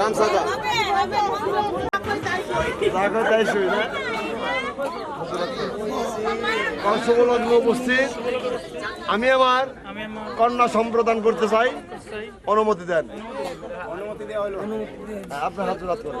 গামছাটা রাখো তাই শুই না? কংসবলগ্ন উপস্থিত। আমি আমার কন্যা সম্প্রদান করতে চাই। অনুমতি দেন। হ্যাঁ, আপনার হাত জোড়াত করেন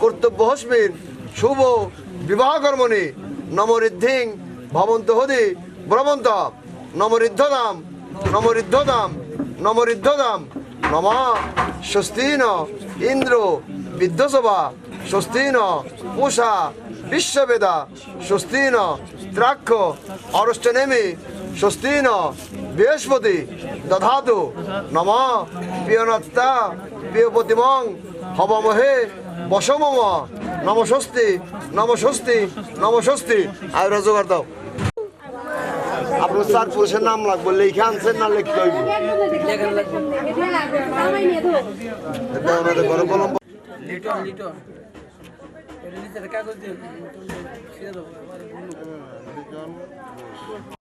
কর্তব্য হস্মিন। শুভ বিবাহ কর্মণি নম ঋদ্ধিং ভবন্ত হদি। ব্রবন্ত নম ঋদ্ধদাম নম ঋদ্ধদাম নম। ঋদ্ধদাম নম স্বস্তিন। ইন্দ্র। বিদ্যসভা। স্বস্তিন। পূষা বিশ্ববেদা। স্বস্তিন। ত্রাক্ষ। অরষ্টনেমি। স্বস্তিন। বৃহস্পতি। দধাতু। নম। প্রিয়নত্তা প্রিয়পতিমং। হবমহে। বসমম নম স্বস্তি নম স্বস্তি নম স্বস্তি আর রোজগার দাও। আপনার চার পুরুষের নাম লাগবে লিখে আনছেন না লিখতে হইব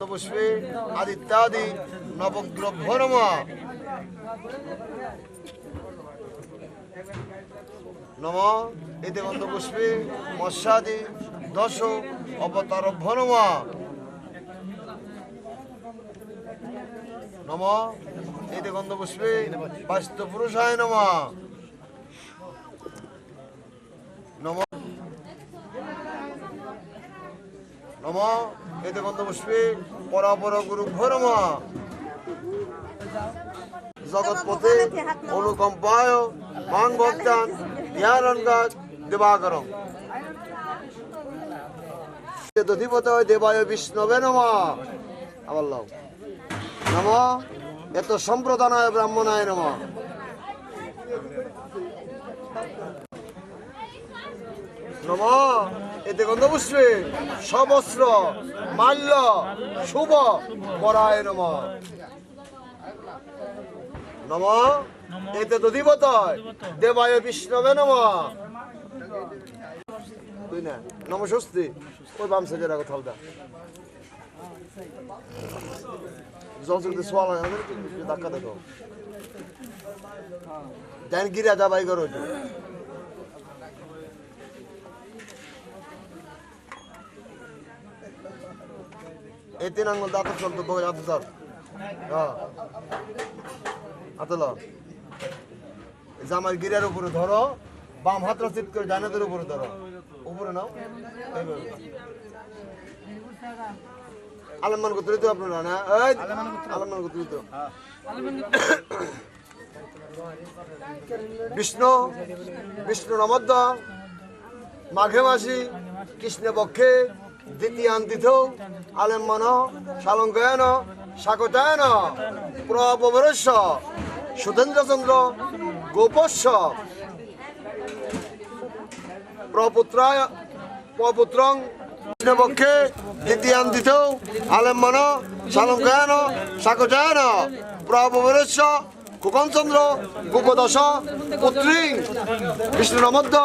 পুষ্পে আদিত্যাদি নবগ্রভ নম। নম এতে গন্ধ পুষ্পে, মৎস্যাদি দশ অবতারভ্য নম। নম এতে গন্ধ পুষ্পে বাস্তু পুরুষায় নম। নম নম এতে গন্ধ পুষ্পে, পরাপর গুরু নম। জগৎপথে অনুকম্পায় মাং ভক্তান ধ্যানঙ্গাত দেবাকরম দধিপত দেবায় বিষ্ণবে নম। আবার লাও। নম। এত সম্প্রদানায় ব্রাহ্মণায় নম। নম। এতে গন্ধপুষ্পে সবস্ত্র মাল্য, শুভ, পরায় নম। নম। এতে দধিপত দেবায় বিষ্ণবে নম। তুই না। নম স্বস্তি। ওই বাম সাইডে রাখো থালদা জলসুতে সোয়াল ধাক্কা দেখো। দেন গিরা যা বাই করো। এই তিন আঙ্গুল দাঁত চলতো বই হাতে ধর। হ্যাঁ। হাতে ল জামার গিরার উপরে ধরো, বাম হাতটা চিট করে ডানাদের উপরে ধরো। উপরে নাও। আলমান করতে তো আপনারা, না? এই আলমান করতে তো বিষ্ণু বিষ্ণু নমদ্দ, মাঘে মাসি, কৃষ্ণ পক্ষে দ্বিতীয়ান্তিথ আলেম্মন শালঙ্কয়ন শাকটায়ন প্রবরস্য সুধেন্দ্রচন্দ্র গোপস্য। প্রপুত্রায় প্রপুত্রং কৃষ্ণপক্ষে দ্বিতীয়ান্তিথ আলেম্মন শালঙ্কয়ন শাকটায়ন প্রবরস্য কুকনচন্দ্র গোপদশ পুত্রী নমদ্দ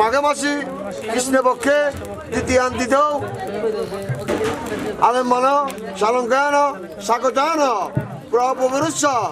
মাঘে মাসি কৃষ্ণের পক্ষে দ্বিতীয়ান্তিত আলেম মান শালঙ্কায়ন শাকচায়ন প্রভুরুষ